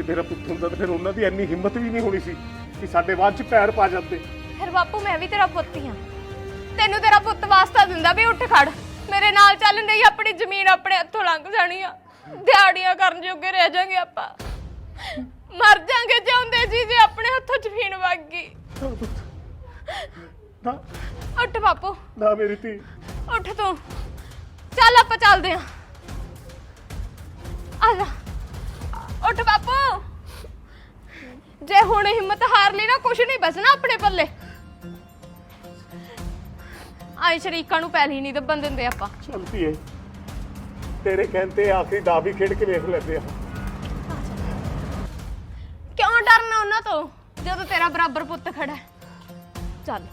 'ਚ ਮੇਰਾ ਪੁੱਤ ਹੁੰਦਾ ਤਾਂ ਫਿਰ ਉਹਨਾਂ ਦੀ ਇੰਨੀ ਹਿੰਮਤ ਵੀ ਨਹੀਂ ਹੋਣੀ ਸੀ ਕਿ ਸਾਡੇ ਬਾਅਦ 'ਚ ਪੈਰ ਪਾ ਜਾਂਦੇ। ਫਿਰ ਬਾਪੂ ਮੈਂ ਵੀ ਤੇਰਾ ਪੁੱਤ ਹੀ ਆ ਤੈਨੂੰ ਤੇਰਾ ਪੁੱਤ ਵਾਸਤਾ ਦਿੰਦਾ ਵੀ ਉੱਠ ਖੜ। ਮੇਰੇ ਨਾਲ ਚੱਲ ਨਹੀਂ ਆਪਣੀ ਜ਼ਮੀਨ ਆਪਣੇ ਹੱਥੋਂ ਲੰਘ ਜਾਣੀ ਆ। ਦਿਹਾੜੀਆਂ ਕਰਨ ਜੋਗੇ ਰਹਿ ਜਾਾਂਗੇ ਆਪਾਂ। ਮਰ ਜਾਾਂਗੇ ਜਿਉਂਦੇ ਜੀ ਜੇ ਆਪਣੇ ਹੱਥੋਂ ਜ਼ਮੀਨ ਵਗ ਗਈ। ਨਾ ਉੱਠ ਬਾਪੂ। ਨਾ ਮੇਰੀ ਧੀ। ਉੱਠ ਤੂੰ। ਚੱਲ ਆਪਾਂ ਚੱਲਦੇ ਆਂ ਆ ਜਾ। ਉੱਠ ਬਾਪੂ। ਜੇ ਹੁਣ ਹਿੰਮਤ ਹਾਰ ਲਈ ਨਾ ਕੁਛ ਨਹੀਂ ਬਸਣਾ ਆਪਣੇ ਪੱਲੇ। ਆਏ ਸ਼ਰੀਕਾਂ ਨੂੰ ਪਹਿਲੀ ਨਹੀਂ ਦੱਬਣ ਦਿੰਦੇ ਆਪਾਂ। ਚਲਦੀ ਏ ਤੇਰੇ ਕਹਿੰਦੇ ਆਖਰੀ ਦਾ ਵੀ ਖੇਡ ਕੇ ਵੇਖ ਲੈਂਦੇ ਆ। ਕਿਉਂ ਡਰਨਾ ਉਹਨਾਂ ਤੋਂ ਜਦੋਂ ਤੇਰਾ ਬਰਾਬਰ ਪੁੱਤ ਖੜਾ ਹੈ? ਚੱਲ।